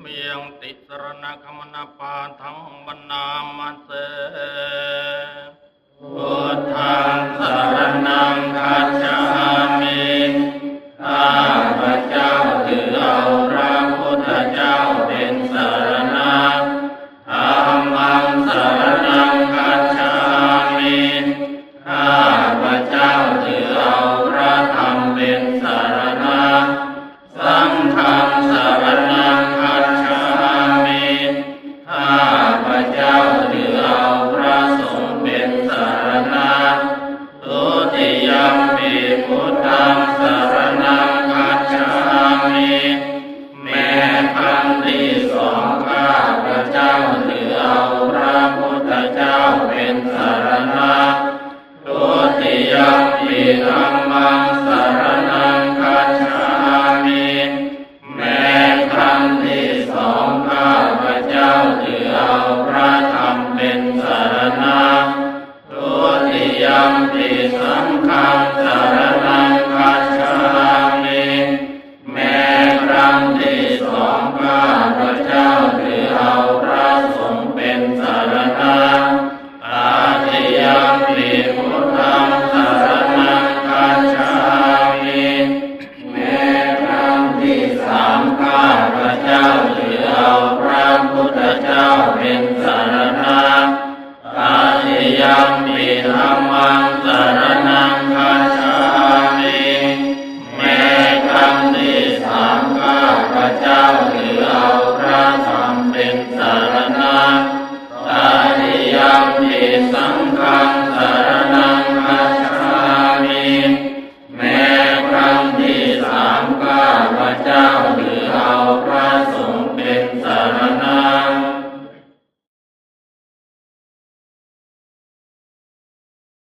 เมียงติสรณคมนาปาทั้งบรรณามันเสพุทธังสรณังคัจฉามิข้าพระเจ้าถือเอาพระพุทธเจ้าเป็นสรณะธรรมังสรณังคัจฉามิข้า Namah